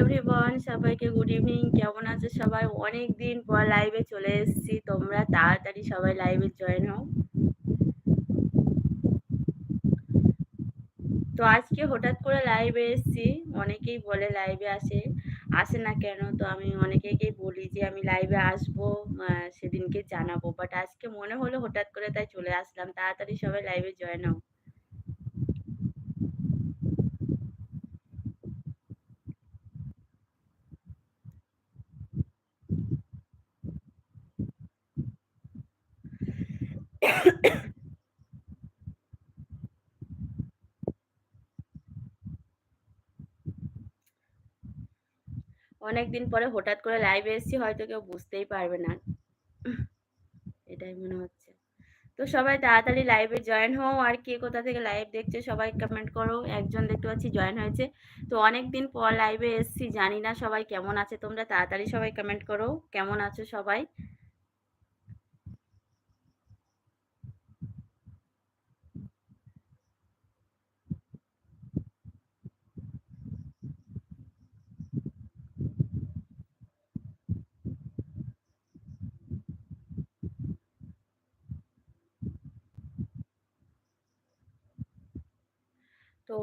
Everyone সবাইকে good evening কেমন আছে সবাই? অনেক দিন পর লাইভে চলে এসেছি, তোমরা তাড়াতাড়ি সবাই লাইভে জয়েন হও। তো আজকে হঠাৎ করে লাইভে এসেছি, অনেকেই বলে লাইভে আসে আসে না কেন? তো আমি অনেকেই বলি যে আমি লাইভে আসব সেদিনকে জানাব। বাট আজকে মনে হলো হঠাৎ করে তাই চলে আসলাম, তাড়াতাড়ি সবাই লাইভে জয়েন হও। অনেকদিন পরে হঠাৎ করে লাইভে এসেছি, হয়তো কেউ বুঝতেই পারবে না। এটাই মনে হচ্ছে। তো সবাই তাড়াতাড়ি লাইভে জয়েন হও, আর কে কোথা থেকে লাইভ দেখছে সবাই কমেন্ট করো। একজন দেখতে পাচ্ছি জয়েন হয়েছে। তো অনেক দিন পর লাইভে এসছি, জানি না সবাই কেমন আছে। তোমরা তাড়াতাড়ি সবাই কমেন্ট করো, কেমন আছো সবাই তো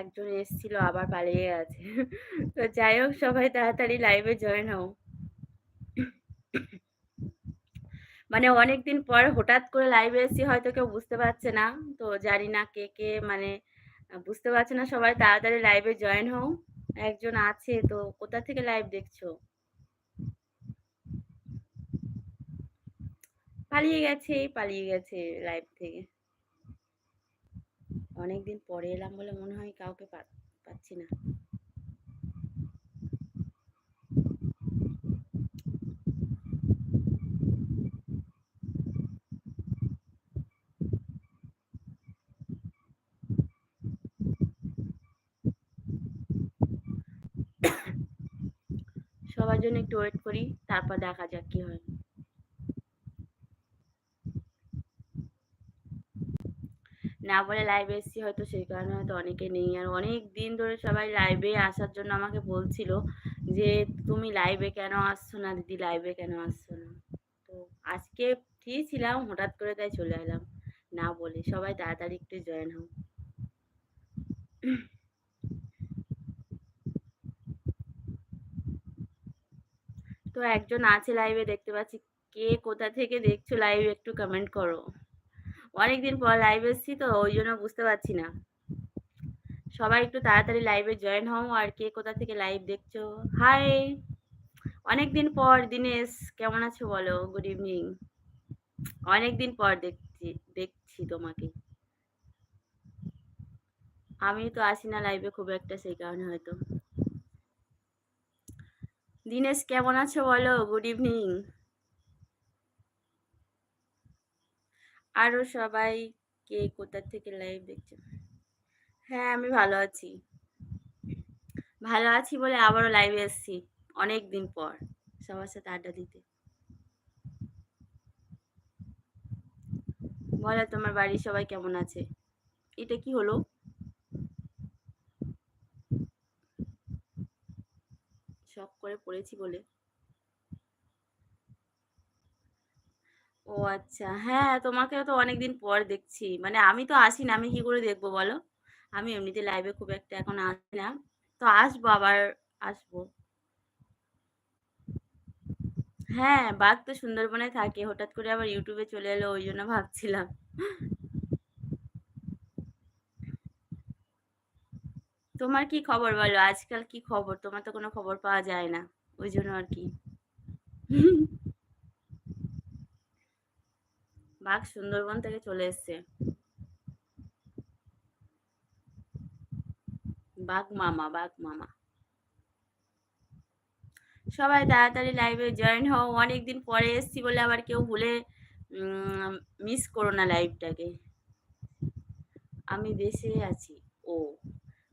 একজন এসছিল, আবার পালিয়ে গেছে। তো যাই হোক, সবাই তাড়াতাড়ি লাইভে জয়েন হও। মানে অনেকদিন পর হঠাৎ করে লাইভে এসেছি হয়তো কেউ বুঝতে পারছে না। তো জানি না কে কে মানে বুঝতে পারছে না সবাই, তাড়াতাড়ি লাইভে জয়েন হও। একজন আছে, তো কোথা থেকে লাইভ দেখছ? পালিয়ে গেছে পালিয়ে গেছে লাইভ থেকে। অনেকদিন পরে এলাম বলে মনে হয় কাউকে পাচ্ছি না। সবার জন্য একটু ওয়েট করি, তারপর দেখা যাক কি হয়। না বলে লাইভে এসেছি হয়তো সেই কারণে হয়তো অনেকে নেই। আর অনেক দিন ধরে সবাই লাইভে আসার জন্য আমাকে বলছিল যে, তুমি লাইভে কেন আসছো না? দিদি লাইভে কেন আসছো না? তো আজকে ফ্রি ছিলাম, হঠাৎ করে তাই চলে এলাম। না বলে, সবাই তাড়াতাড়ি একটু জয়েন হও তো একজন আছে লাইভে দেখতে পাচ্ছি। কে কোথা থেকে দেখছ লাইভ একটু কমেন্ট করো। অনেকদিন পর লাইভ এসেছি তো, ওই জন্য বুঝতে পারছি না। সবাই একটু তাড়াতাড়ি লাইভে জয়েন হও, আর কে কোথা থেকে লাইভ দেখছ? হাই অনেকদিন পর দিনেশ, কেমন আছো বলো? গুড ইভিনিং অনেকদিন পর দেখছি দেখছি তোমাকে। আমি তো আসি না লাইভে খুব একটা, সেই কারণে হয়তো। দিনেশ, কেমন আছো বলো? গুড ইভিনিং আরও সবাই কে কোথা থেকে লাইভ দেখছে হ্যাঁ আমি ভালো আছি। ভালো আছি বলে আবারও লাইভে এসেছি অনেক দিন পর সবার সাথে আড্ডা দিতে। বলো, তোমার বাড়ির সবাই কেমন আছে? এটা কি হলো? শখ করে পড়েছি বলে। ও আচ্ছা। হ্যাঁ তোমাকে তো অনেকদিন পর দেখছি। মানে আমি তো আসি না, আমি কি করে দেখব বলো? আমি এমনিতে লাইভে খুব একটা এখন আসি না। তো আসব আবার, আসব। হ্যাঁ বাঘ তো সুন্দরবনে থাকে। হঠাৎ করে আবার ইউটিউবে চলে এলো, ওই জন্য ভাবছিলাম। তোমার কি খবর বলো? আজকাল কি খবর? তোমার তো কোনো খবর পাওয়া যায় না। ওই জন্য আর কি। বাঘ সুন্দরবন থেকে চলে এসছে। বাঘ মামা বাঘ মামা। সবাই তাড়াতাড়ি লাইভে জয়েন হও। অনেকদিন পরে এসছি বলে আবার কেউ ভুলে মিস করো না লাইভটাকে আমি দেশে আছি। ও,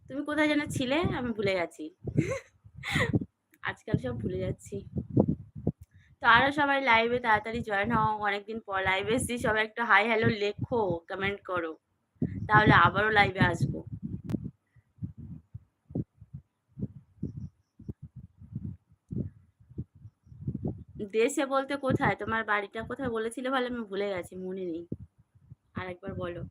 তুমি কোথায় যেন ছিলে? আমি ভুলে গেছি। আজকাল সব ভুলে যাচ্ছি। তারা সবাই লাইভে তাড়াতাড়ি জয়েন হও, অনেকদিন পর লাইভে এসছি, সবাই একটা হাই হ্যালো লেখো কমেন্ট করো। তাহলে আবারও লাইভে আসব। দেশে বলতে কোথায়? তোমার বাড়িটা কোথায় বলেছিলে ভালো আমি ভুলে গেছি, মনে নেই। আরেকবার বলো।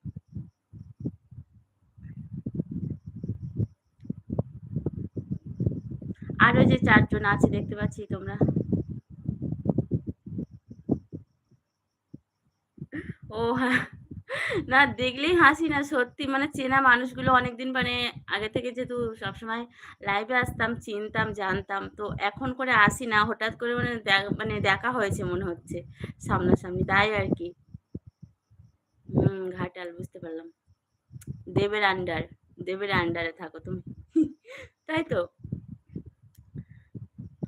আরও যে চারজন আছে দেখতে পাচ্ছি তোমরা। না দেখলেই হাসি না, সত্যি মানে চেনা মানুষগুলো অনেকদিন মানে আগে থেকে যেহেতু সবসময় লাইভে আসতাম, চিনতাম, জানতাম, তো এখন করে আসি না, হঠাৎ করে মানে মানে দেখা হয়েছে মনে হচ্ছে সামনাসামনি, তাই আর কি। হুম, ঘাটাল, বুঝতে পারলাম। দেবের আন্ডার দেবের আন্ডারে থাকো তুমি। তাই তো?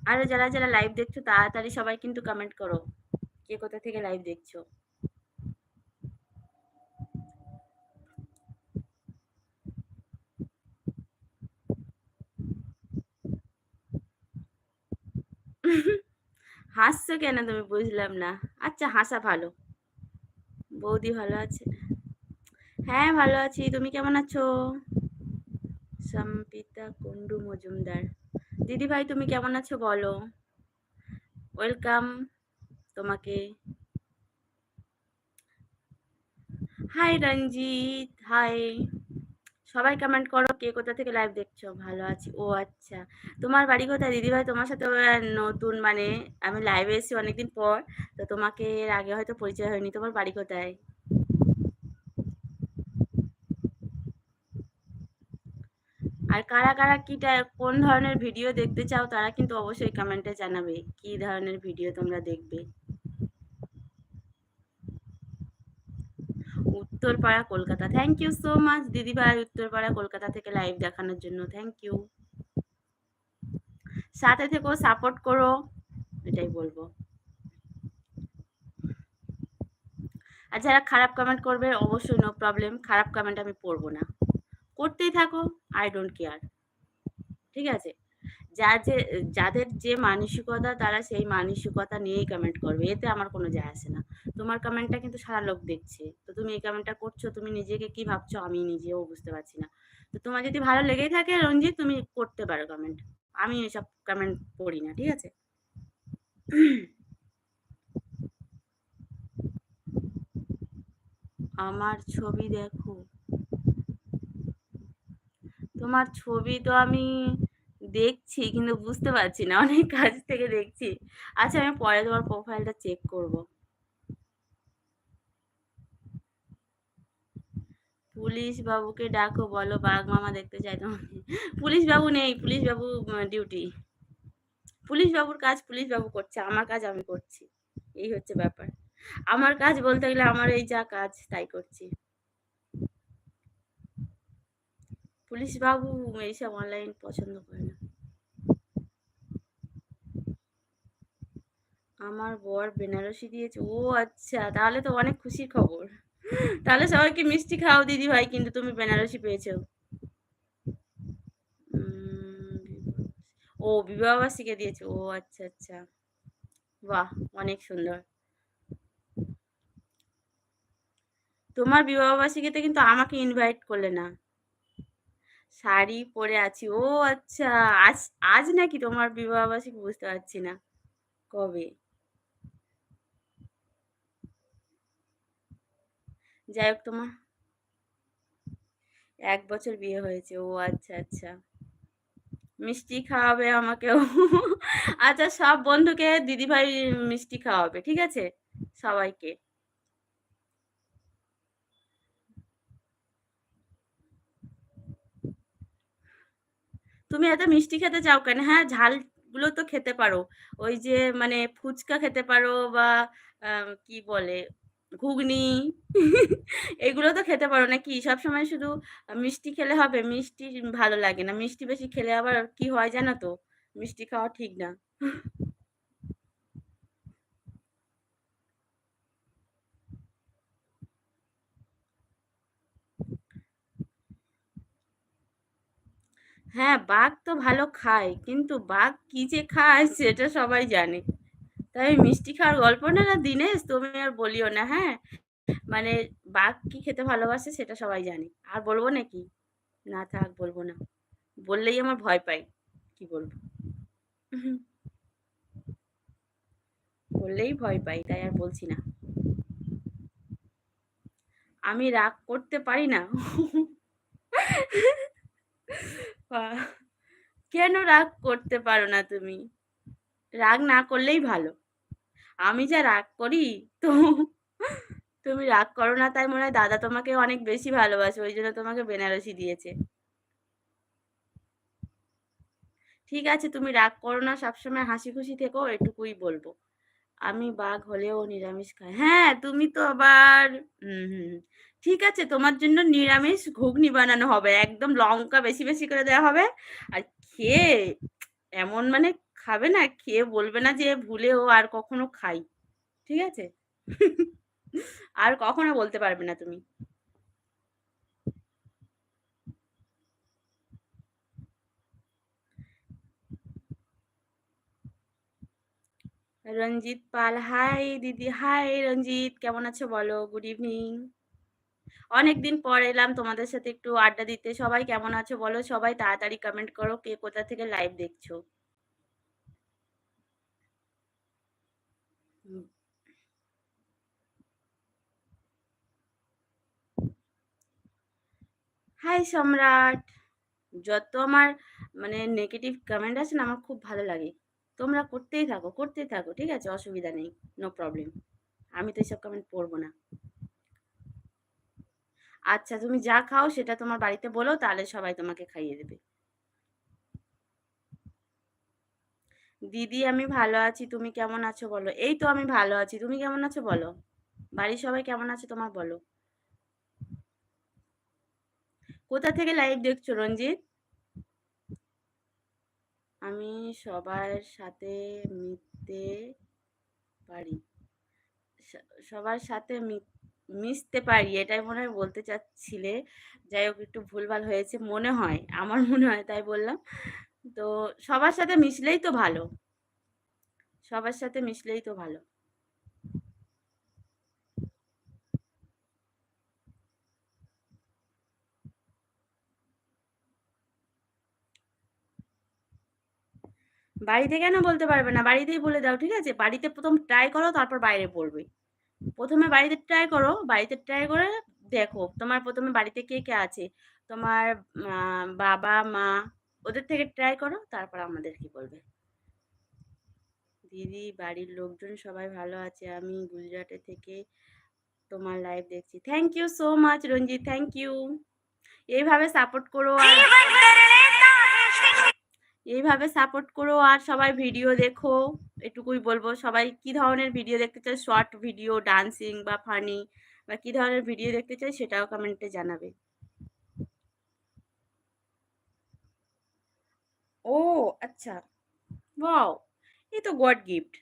আরও যারা যারা লাইভ দেখছ, তাড়াতাড়ি সবাই কিন্তু কমেন্ট করো, কে কোথা থেকে লাইভ দেখছ? হাসছো কেন তুমি? বুঝলাম না। আচ্ছা হাসা ভালো। বৌদি ভালো আছে? হ্যাঁ ভালো আছি। তুমি কেমন আছো? সম্পিতা কুন্ডু মজুমদার। দিদি ভাই তুমি কেমন আছো বলো? ওয়েলকাম তোমাকে। Hi Ranjit, hi. সবাই কমেন্ট করো কে কোথা থেকে লাইভ দেখছ। ভালো আছি। ও আচ্ছা। তোমার বাড়ি কোথায়? দিদিভাই তোমার সাথে নতুন মানে আমি লাইভে এসেছি অনেকদিন পর। তো তোমাকে এর আগে হয়তো পরিচয় হয়নি। তোমার বাড়ি কোথায়? আর কারা কারা কিটা কোন ধরনের ভিডিও দেখতে চাও তারা কিন্তু অবশ্যই কমেন্টে জানাবে। কি ধরনের ভিডিও তোমরা দেখবে? Uttarpara, Kolkata. Thank you so much দিদি ভাই উত্তরপাড়া, কলকাতা থেকে লাইভ দেখানোর জন্য। থ্যাংক ইউ সাথে থেকেও সাপোর্ট করো, এটাই বলব। আর যারা খারাপ কমেন্ট করবে, অবশ্যই নো প্রবলেম খারাপ কমেন্ট আমি পড়ব না। করতেই থাকো আই ডোন্ট কেয়ার ঠিক আছে? যা যে, যাদের যে মানসিকতা, তারা সেই মানসিকতা নিয়েই কমেন্ট করবে। এতে আমার কোনো যায় আসে না। তোমার কমেন্টটা কিন্তু সারা লোক দেখছে। তো তুমি এই কমেন্টটা করছ, তুমি নিজেকে কি ভাবছ আমি নিজেও বুঝতে পারছি না। তো তোমার যদি ভালো লেগেই থাকে রঞ্জিত, তুমি করতে পারো কমেন্ট আমি এসব কমেন্ট পড়ি না, ঠিক আছে? আমার ছবি দেখো। তোমার ছবি তো আমি দেখছি কিন্তু বুঝতে পারছি না, অনেক কাজ থেকে দেখছি। আচ্ছা আমি পরে তোমার প্রোফাইলটা চেক করব। পুলিশ বাবুকে ডাকো, বলো বাঘ মামা দেখতে চাই তোমাকে। পুলিশ বাবু নেই পুলিশ বাবু ডিউটি পুলিশ বাবুর কাজ পুলিশ বাবু করছে, আমার কাজ আমি করছি। এই হচ্ছে ব্যাপার। আমার কাজ বলতে গেলে আমার এই যা কাজ, তাই করছি। পুলিশ বাবু এইসব অনলাইন পছন্দ করে না। আমার বর বেনারসি দিয়েছে। ও আচ্ছা তাহলে তো অনেক খুশির খবর। তাহলে সবাইকে মিষ্টি খাও দিদি ভাই, কিন্তু তুমি বেনারসি পেয়েছ। ও বিবাহবাসীকে দিয়েছে। ও আচ্ছা আচ্ছা। বাহ, অনেক সুন্দর। তোমার বিবাহবার্ষিকীতে কিন্তু আমাকে ইনভাইট করলে না। শাড়ি পরে আছি। ও আচ্ছা আজ আজ নাকি তোমার বিবাহবার্ষিকী বুঝতে পারছি না। কবে? যাই হোক তোমার। এক বছর বিয়ে হয়েছে, ও আচ্ছা আচ্ছা। মিষ্টি খাওয়াবে আমাকেও আচ্ছা সব বন্ধুকে দিদিভাই মিষ্টি খাওয়াবে, ঠিক আছে? সবাইকে। তুমি এত মিষ্টি খেতে চাও কেন? হ্যাঁ ঝালগুলো তো খেতে পারো। ওই যে মানে ফুচকা খেতে পারো বা কি বলে? ঘুগনি। এগুলো তো খেতে পারো নাকি? সবসময় শুধু মিষ্টি খেলে হবে, মিষ্টি ভালো লাগে না। মিষ্টি বেশি খেলে আবার কি হয় জানো তো? মিষ্টি খাওয়া ঠিক না। হ্যাঁ বাঘ তো ভালো খায়, কিন্তু বাঘ কি যে খায় সেটা সবাই জানে। তাই মিষ্টি খাওয়ার গল্প না? না, দিনেশ, তুমি আর বলিও না হ্যাঁ? মানে বাঘ কি খেতে ভালোবাসে সেটা সবাই জানে। আর বলব নাকি? না থাক, বলব না। বললেই আমার ভয় পাই, কি বলব? বললেই ভয় পাই, তাই আর বলছি না। আমি রাগ করতে পারি না? কেন রাগ করতে পারো না তুমি? রাগ না করলেই ভালো। আমি যা রাগ করি, তো তুমি রাগ করো না, তাই মনে হয় দাদা তোমাকে অনেক বেশি ভালোবাসে, ওই জন্য তোমাকে বেনারসি দিয়েছে। ঠিক আছে, তুমি রাগ করো না, সবসময় হাসি খুশি থেকো, এটুকুই বলব। আমি বাঘ হলেও নিরামিষ খাই। হ্যাঁ তুমি তো আবার ঠিক আছে, তোমার জন্য নিরামিষ ঘুগনি বানানো হবে, একদম লঙ্কা বেশি বেশি করে দেওয়া হবে। আর খেয়ে, এমন মানে খাবে না, খেয়ে বলবে না যে ভুলেও আর কখনো খাই। ঠিক আছে? আর কখনো বলতে পারবে না তুমি। রঞ্জিত পাল, হাই দিদি, হাই রঞ্জিত, কেমন আছো বলো? গুড ইভিনিং অনেকদিন পর এলাম তোমাদের সাথে একটু আড্ডা দিতে। সবাই কেমন আছো বলো? সবাই তাড়াতাড়ি কমেন্ট করো, কে কোথা থেকে লাইভ দেখছ? হাই সম্রাট। যত আমার মানে নেগেটিভ কমেন্ট আছে না, আমার খুব ভালো লাগে। তোমরা করতেই থাকো করতেই থাকো, ঠিক আছে? অসুবিধা নেই নো প্রবলেম আমি তো এইসব কমেন্ট পড়ব না। আচ্ছা তুমি যা খাও সেটা তোমার বাড়িতে বলো, তাহলে সবাই তোমাকে খাইয়ে দেবে। দিদি, আমি ভালো আছি, তুমি কেমন আছো বলো? এই তো আমি ভালো আছি, তুমি কেমন আছো বলো? বাড়ির সবাই কেমন আছে তোমার বলো। কোথা থেকে লাইভ দেখছ, রঞ্জিত? আমি সবার সাথে মিশতে পারি। সবার সাথে মিশতে পারি, এটাই মনে হয় বলতে চাচ্ছিলে। যাই হোক, একটু ভুলভাল হয়েছে, মনে হয়, আমার মনে হয় তাই বললাম। তো সবার সাথে মিশলেই তো ভালো। সবার সাথে মিশলেই তো ভালো। বাড়িতে কেন বলতে পারবে না? বাড়িতেই বলে দাও, ঠিক আছে? বাড়িতে প্রথম ট্রাই করো, তারপর বাইরে পড়বে প্রথমে বাড়িতে ট্রাই করো, বাড়িতে ট্রাই করে দেখো তোমার প্রথমে বাড়িতে কে কে আছে? তোমার বাবা, মা, ওদের থেকে ট্রাই করো, তারপর আমাদের কি বলবে? দিদি, বাড়ির লোকজন সবাই ভালো আছে, আমি গুজরাটে থেকে তোমার লাইভ দেখছি। Thank you so much Ranjit thank you এইভাবে সাপোর্ট করো আর এইভাবে সাপোর্ট করো আর সবাই ভিডিও দেখো। এটুকুই বলব, সবাই কি ধরনের ভিডিও দেখতে চায়? শর্ট ভিডিও ডান্সিং বা ফানি বা কি ধরনের ভিডিও দেখতে চাই সেটাও কমেন্টে জানাবে। ও আচ্ছা। ওয়াও এই তো গড গিফট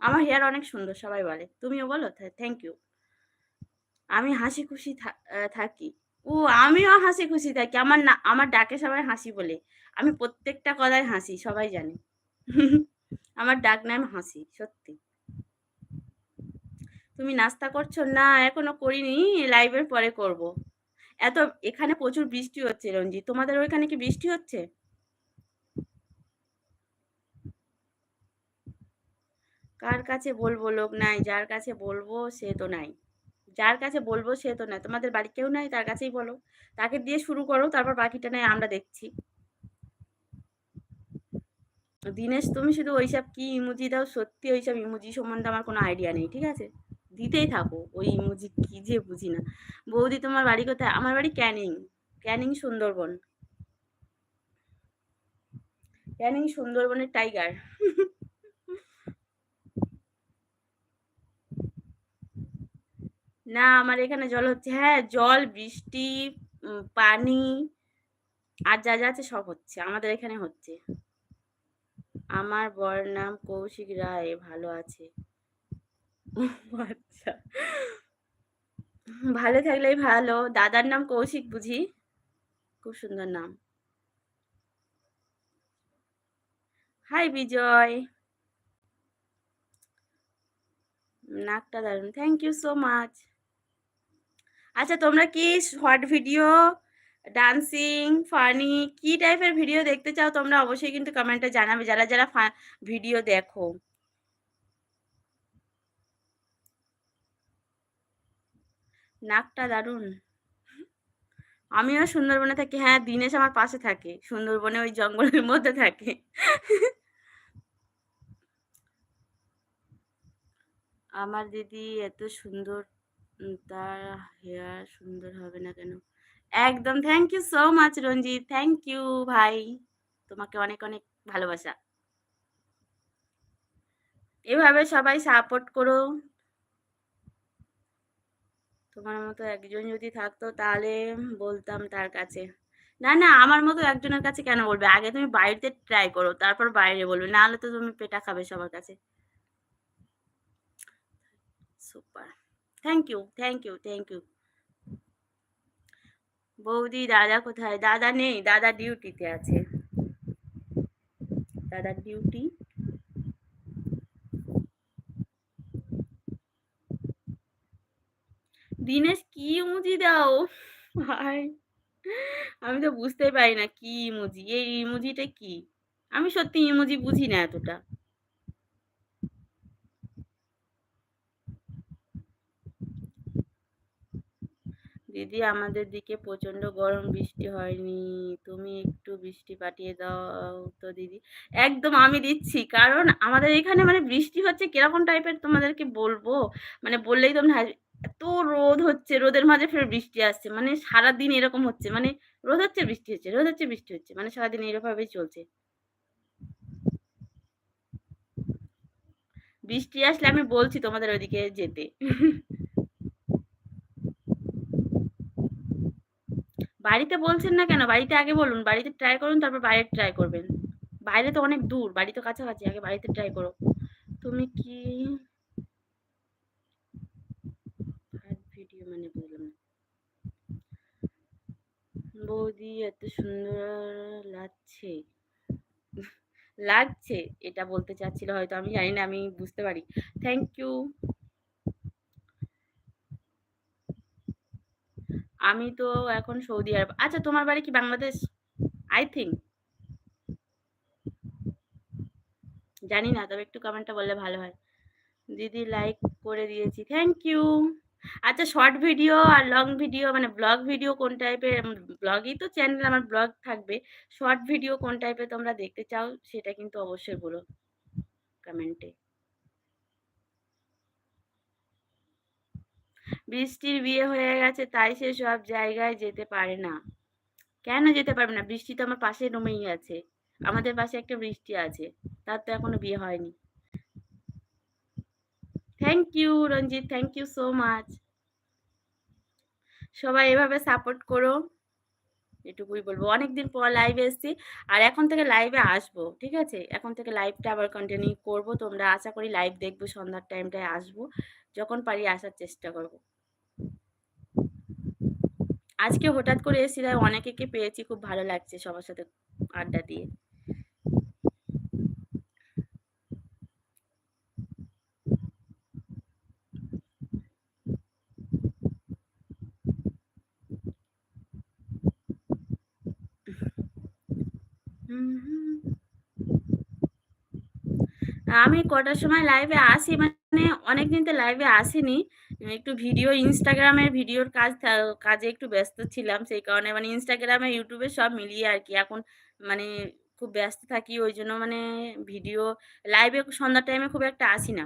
আমার হেয়ার অনেক সুন্দর, সবাই বলে। তুমিও বলো থ্যাংক ইউ আমি হাসি খুশি থাকি। ও, আমিও হাসি খুশি থাকি। আমার না, আমার ডাকে সবাই হাসি বলে। আমি প্রত্যেকটা কথায় হাসি, সবাই জানে। আমার ডাক নাম হাসি, সত্যি। তুমি নাস্তা করছ? না, এখনও করিনি। লাইভের পরে করব। এত, এখানে প্রচুর বৃষ্টি হচ্ছে রঞ্জিত। তোমাদের ওইখানে কি বৃষ্টি হচ্ছে? কার কাছে বলব লোক নাই, যার কাছে বলব সে তো নাই। যার কাছে বলব সে তো নয়, তোমাদের বাড়ি কেউ নাই, তার কাছেই বলো। তাকে দিয়ে শুরু করো, তারপর বাকিটা নাই, আমরা দেখছি। দিনেশ, তুমি শুধু ওইসব কি ইমুজি দাও? সত্যি ওইসব ইমুজি সম্বন্ধে আমার কোনো আইডিয়া নেই, ঠিক আছে? দিতেই থাকো, ওই ইমুজি কি যে বুঝি না। বৌদি, তোমার বাড়ি কোথায়? আমার বাড়ি ক্যানিং ক্যানিং সুন্দরবন। ক্যানিং সুন্দরবনের টাইগার। না, আমার এখানে জল হচ্ছে হ্যাঁ জল, বৃষ্টি পানি আর যা যা আছে সব হচ্ছে, আমাদের এখানে হচ্ছে। আমার বর নাম কৌশিক রায়, ভালো আছে। আচ্ছা। ভালো থাকলেই ভালো। দাদার নাম কৌশিক বুঝি? খুব সুন্দর নাম। হাই, বিজয়। নাকটা দারুণ থ্যাংক ইউ সো মাচ আচ্ছা তোমরা কি শর্ট ভিডিও, ডান্সিং, ফানি, কি টাইপের ভিডিও দেখতে চাও তোমরা অবশ্যই কিন্তু কমেন্টে জানাবে, যারা যারা ভিডিও দেখো। নাকটা দারুণ। আমিও সুন্দরবনে থাকি হ্যাঁ দিনেশ আমার পাশে থাকে, সুন্দরবনে ওই জঙ্গলের মধ্যে থাকে। আমার দিদি এত সুন্দর। তার হেয়ার সুন্দর হবে না কেন? একদম thank you so much Ranjit thank you ভাই। তোমাকে অনেক অনেক ভালোবাসা। এভাবে সবাই সাপোর্ট করো। তোমার মতো একজন যদি থাকতো, তাহলে বলতাম তার কাছে। না না, আমার মতো একজনের কাছে কেন বলবে? আগে তুমি বাড়িতে ট্রাই করো, তারপর বাইরে বলবে। নাহলে তো তুমি পেটা খাবে সবার কাছে। Super thank you thank you thank you বৌদি, দাদা কোথায়? দাদা নেই, দাদা ডিউটিতে আছে। দাদার ডিউটি দিনেশ, কি ইমোজি দাও? ভাই, আমি তো বুঝতেই পারি না কি ইমোজি। এই ইমোজিটা কি? আমি সত্যি ইমোজি বুঝি না এতটা। দিদি আমাদের দিকে প্রচণ্ড গরম বৃষ্টি হয়নি। তুমি একটু বৃষ্টি পাঠিয়ে দাও তো দিদি। একদম আমি দিচ্ছি, কারণ আমাদের এখানে মানে বৃষ্টি হচ্ছে কীরকম টাইপের তোমাদেরকে বলব? মানে বললেই তোমরা এত রোদ হচ্ছে, রোদের মাঝে ফের বৃষ্টি আসছে। মানে সারাদিন এরকম হচ্ছে মানে রোদ হচ্ছে, বৃষ্টি হচ্ছে, রোদ হচ্ছে, বৃষ্টি হচ্ছে মানে সারাদিন এরকমভাবেই চলছে। বৃষ্টি আসলে আমি বলছি তোমাদের ওইদিকে যেতে। বাড়িতে বলছেন না কেন? বাড়িতে আগে বলুন, বাড়িতে ট্রাই করুন, তারপর বাইরে ট্রাই করবেন। বাইরে তো অনেক দূর, বাড়ি তো কাছাকাছি, আগে বাড়িতে ট্রাই করো। তুমি কি ভিডিও মানে বললাম বৌদি, এত সুন্দর লাগছে। লাগছে, এটা বলতে চাচ্ছিল, হয়তো আমি জানি না, আমি বুঝতে পারি। থ্যাংক ইউ আমি তো এখন সৌদি আরব। আচ্ছা তোমার বাড়ি কি বাংলাদেশ? আই থিঙ্ক জানি না, তবে একটু কমেন্টটা বললে ভালো হয়। দিদি লাইক করে দিয়েছি থ্যাংক ইউ আচ্ছা শর্ট ভিডিও আর লং ভিডিও মানে ব্লগ ভিডিও কোন টাইপের ব্লগই তো চ্যানেল আমার ব্লগ থাকবে। শর্ট ভিডিও কোন টাইপের তোমরা দেখতে চাও, সেটা কিন্তু অবশ্যই বলো কমেন্টে বৃষ্টির বিয়ে হয়ে গেছে, তাই সে সব জায়গায় যেতে পারে না। কেন যেতে পারবে না? বৃষ্টি তো আমার পাশে রুমেই আছে। আমাদের পাশে একটা বৃষ্টি আছে। তার তো এখনও বিয়ে হয়নি। Thank you Ranjit. Thank you so much সবাই এভাবে সাপোর্ট করো। এটুকুই বলব। অনেকদিন পর লাইভে এসেছি। আর এখন থেকে লাইভে আসব, ঠিক আছে? এখন থেকে লাইভটা আবার কন্টিনিউ করব। তোমরা আশা করি লাইভ দেখব, সন্ধ্যার টাইমটায় আসব। যখন পারি আসার চেষ্টা করব। আজকে হঠাৎ করে এসেছি তাই অনেকে পেয়েছি খুব ভালো লাগছে সবার সাথে আড্ডা দিয়ে। আমি কটার সময় লাইভে আসি মানে অনেকদিন তো লাইভে আসিনি। একটু ভিডিও ইনস্টাগ্রামের ভিডিওর কাজ কাজে একটু ব্যস্ত ছিলাম, সেই কারণে মানে ইনস্টাগ্রামে ইউটিউবে সব মিলিয়ে আর কি। এখন মানে খুব ব্যস্ত থাকি, ওই জন্য মানে ভিডিও লাইভে সন্ধ্যার টাইমে খুব একটা আসি না।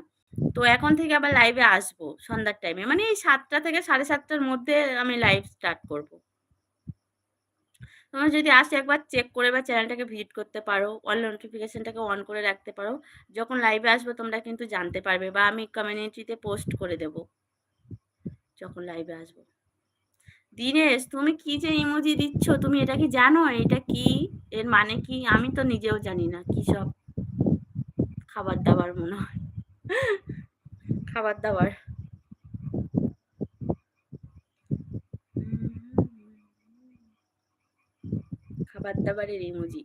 তো এখন থেকে আবার লাইভে আসব সন্ধ্যার টাইমে মানে এই সাতটা থেকে সাড়ে সাতটার মধ্যে আমি লাইভ স্টার্ট করব। তোমরা যদি আসে একবার চেক করে বা চ্যানেলটাকে ভিজিট করতে পারো অল নোটিফিকেশনটাকে অন করে রাখতে পারো, যখন লাইভে আসব তোমরা কিন্তু জানতে পারবে বা আমি কমিউনিটিতে পোস্ট করে দেব, যখন লাইভে আসব। দিনেশ, তুমি কি যে ইমোজি দিচ্ছ, তুমি এটা কি জানো? এটা কি? এর মানে কি? আমি তো নিজেও জানি না, কি সব খাবার দাবার মনে হয়। খাবার দাবার। খাবার দাবারের ইমোজি।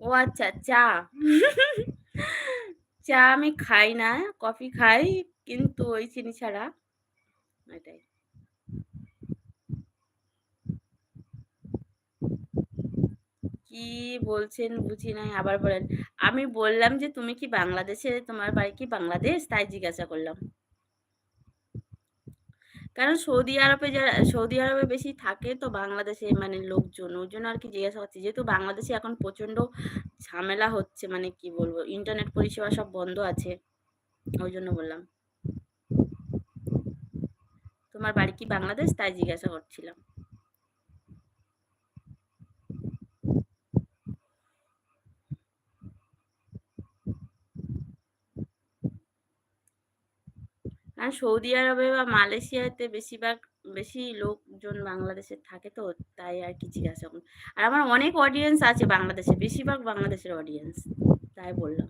ও আচ্ছা চা। চা আমি খাই না, কফি খাই, কিন্তু ওই চিনি ছাড়া। এটাই। কি বলছেন বুঝি নাই, আবার বলেন। আমি বললাম যে, তুমি কি বাংলাদেশে, তোমার বাড়ি কি বাংলাদেশ? তাই জিজ্ঞাসা করলাম। কারণ সৌদি আরবে যারা, সৌদি আরবে বেশি থাকে তো বাংলাদেশে মানে লোকজন ওই জন্য আর কি জিজ্ঞাসা করছি। যেহেতু বাংলাদেশে এখন প্রচণ্ড ঝামেলা হচ্ছে মানে কি বলব ইন্টারনেট পরিষেবা সব বন্ধ আছে, ওই জন্য বললাম। তোমার বাড়ি কি বাংলাদেশ? তাই জিজ্ঞাসা করছিলাম। আর সৌদি আরবে বা মালয়েশিয়াতে বেশিরভাগ, বেশি লোকজন বাংলাদেশে থাকে তো, তাই আর কি জিজ্ঞাসা করুন আর আমার অনেক অডিয়েন্স আছে বাংলাদেশে, বেশিরভাগ বাংলাদেশের অডিয়েন্স তাই বললাম।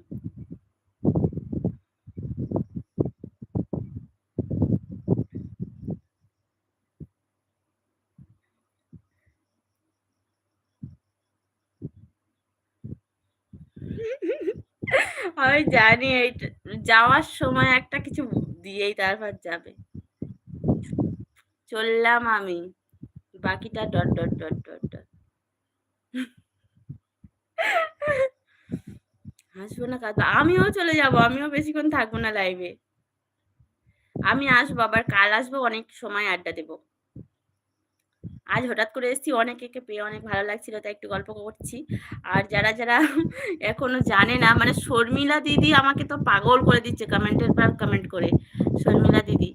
আমি জানি যাওয়ার সময় একটা কিছু দিয়েই তারপর যাবে। চললাম আমি। বাকিটা dot dot dot dot dot. হাসবো না কাঁদবো। আমিও চলে যাব, আমিও বেশিক্ষণ থাকব না লাইভে আমি আসব, আবার কাল আসব, অনেক সময় আড্ডা দেবো। আজ হঠাৎ করে এসেছি, অনেকে পেয়ে অনেক ভালো লাগছিল, তাই একটু গল্প করছি। আর যারা যারা এখনও জানে না মানে শর্মিলা দিদি আমাকে তো পাগল করে দিচ্ছে কমেন্টের পর কমেন্ট করে। শর্মিলা দিদি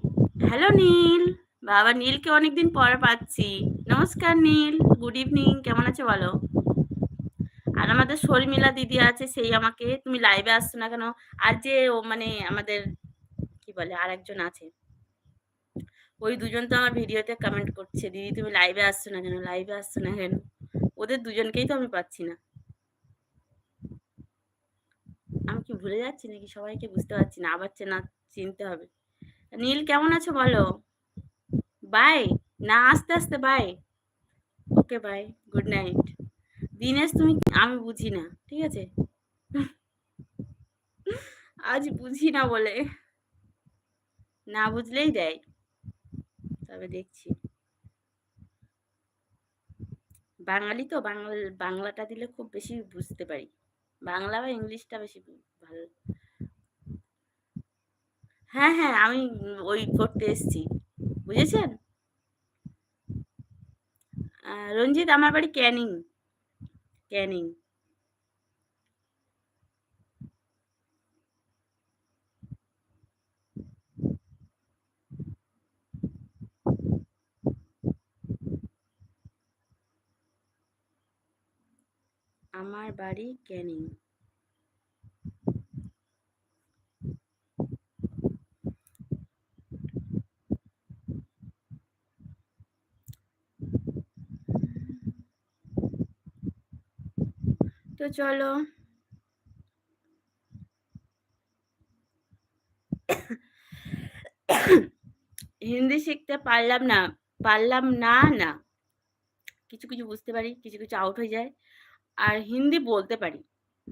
হ্যালো নীল বাবা নীলকে অনেকদিন পর পাচ্ছি। নমস্কার নীল গুড ইভিনিং কেমন আছে বলো? আর আমাদের শর্মিলা দিদি আছে, সেই আমাকে, তুমি লাইভে আসছো না কেন? আর যে ও মানে আমাদের, কি বলে আর একজন আছে। ওই দুজন তো আমার ভিডিওতে কমেন্ট করছে, দিদি তুমি লাইভে আসছো না কেন? লাইভে আসছো না কেন? ওদের দুজনকেই তো আমি পাচ্ছি না। আমি কি ভুলে যাচ্ছি নাকি? সবাইকে বুঝতে পারছি না, আবার চেনা, চিনতে হবে। নীল, কেমন আছো বলো? বাই না, আস্তে আস্তে bye okay bye good night Dinesh, তুমি আমি বুঝি না, ঠিক আছে? আজ বুঝি না বলে। না বুঝলেই দেয়। তবে দেখছি। বাঙালি তো বাংলা বাংলাটা দিলে খুব বেশি বুঝতে পারি। বাংলা বা ইংলিশটা বেশি ভালো। হ্যাঁ হ্যাঁ আমি ওই করতে এসছি। বুঝেছেন? রঞ্জিত, আমার বাড়ি ক্যানিং। ক্যানিং। আমার বাড়ি ক্যানিং। তো চলো। হিন্দি শিখতে পারলাম না পারলাম না না। কিছু কিছু বুঝতে পারি, কিছু কিছু আউট হয়ে যায়। আর হিন্দি বলতে পারি।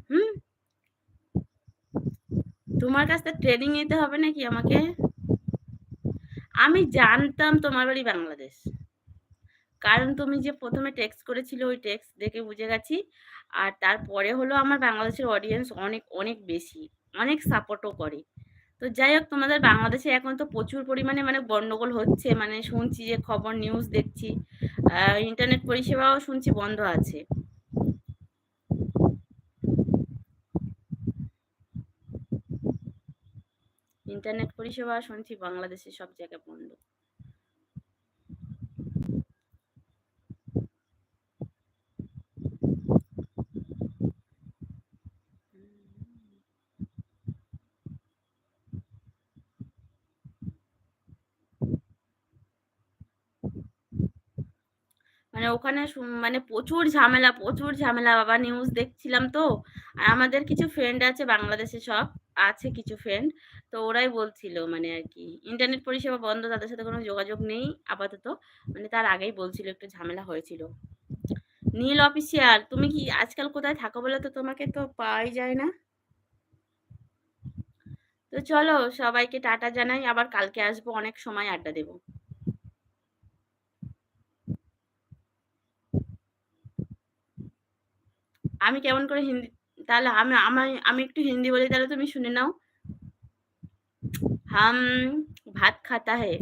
হুম? তোমার কাছ ট্রেনিং নিতে হবে নাকি আমাকে? আমি জানতাম তোমার বাড়ি বাংলাদেশ। কারণ তুমি যে প্রথমে টেক্সট করেছিল ওই টেক্সট দেখে বুঝে গেছি। আর তারপরে হলো আমার বাংলাদেশের অডিয়েন্স অনেক অনেক বেশি, অনেক সাপোর্টও করে। তো যাই হোক, তোমাদের বাংলাদেশে এখন তো প্রচুর পরিমাণে মানে গণ্ডগোল হচ্ছে। মানে শুনছি যে খবর নিউজ দেখছি। ইন্টারনেট পরিষেবাও শুনছি বন্ধ আছে। ইন্টারনেট পরিষেবা শুনছি বাংলাদেশে সব জায়গায় বন্ধ। মানে ওখানে মানে প্রচুর ঝামেলা প্রচুর ঝামেলা। বাবা নিউজ দেখছিলাম তো, আর আমাদের কিছু ফ্রেন্ড আছে বাংলাদেশে সব, আছে কিছু ফ্রেন্ড তো ওরাই বলছিল মানে আর কি ইন্টারনেট পরিষেবা বন্ধ, তাদের সাথে কোনো যোগাযোগ নেই আপাতত। মানে তার আগেই বলছিল, একটু ঝামেলা হয়েছিল। নীল অফিসিয়াল তুমি কি আজকাল কোথায় থাকো বলে তো? তোমাকে তো পাওয়াই যায় না। তো চলো, সবাইকে টাটা জানাই, আবার কালকে আসব, অনেক সময় আড্ডা দেবো। আমি কেমন করে হিন্দি, তাহলে আমি আমার আমি একটু হিন্দি বলি, তাহলে তুমি শুনে নাও। হাম ভাত খাতা হে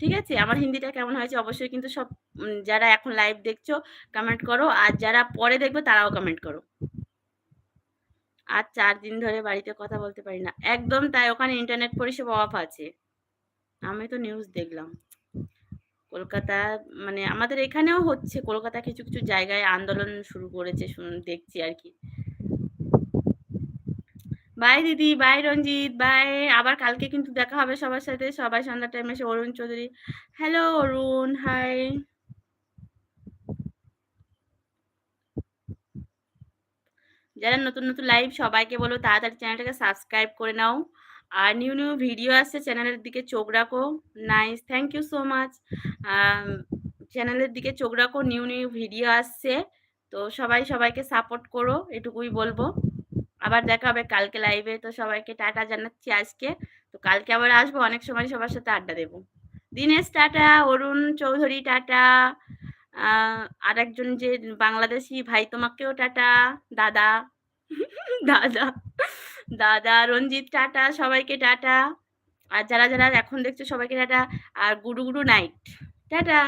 ঠিক আছে? আমার হিন্দিটা কেমন হয়েছে অবশ্যই কিন্তু সব যারা এখন লাইভ দেখছ কমেন্ট করো। আর যারা পরে দেখবে, তারাও কমেন্ট করো। আর চার দিন ধরে বাড়িতে কথা বলতে পারি না। একদম তাই, ওখানে ইন্টারনেট পরিষেবা অফ আছে। আমি তো নিউজ দেখলাম। কলকাতা মানে আমাদের এখানেও হচ্ছে, কলকাতা কিছু কিছু জায়গায় আন্দোলন শুরু করেছে দেখছি আর কি। বাই দিদি। By Ranjit. বাই আবার কালকে কিন্তু দেখা হবে সবার সাথে। সবাই সন্ধ্যা টাইমে এসে অরুণ চৌধুরী। হ্যালো অরুণ। হাই যারা নতুন নতুন লাইভ সবাইকে বলো, তাড়াতাড়ি চ্যানেলটাকে সাবস্ক্রাইব করে নাও। আর নিউ নিউ ভিডিও আসছে চ্যানেলের দিকে চোখ রাখো। Nice thank you so much চ্যানেলের দিকে চোখ রাখো। নিউ নিউ ভিডিও আসছে। তো সবাই সবাইকে সাপোর্ট করো। এটুকুই বলব। আবার দেখা হবে কালকে লাইভে তো সবাইকে টাটা জানাচ্ছি আজকে। তো কালকে আবার আসব। অনেক সময় সবার সাথে আড্ডা দেবো। Dinesh tata, Arun Chowdhury tata. আর একজন যে বাংলাদেশি ভাই, তোমাকেও টাটা। দাদা। দাদা। দাদা রঞ্জিত টাটা, সবাইকে টাটা। আর যারা যারা এখন দেখছ সবাইকে টাটা। আর গুরু গুরু নাইট। টাটা।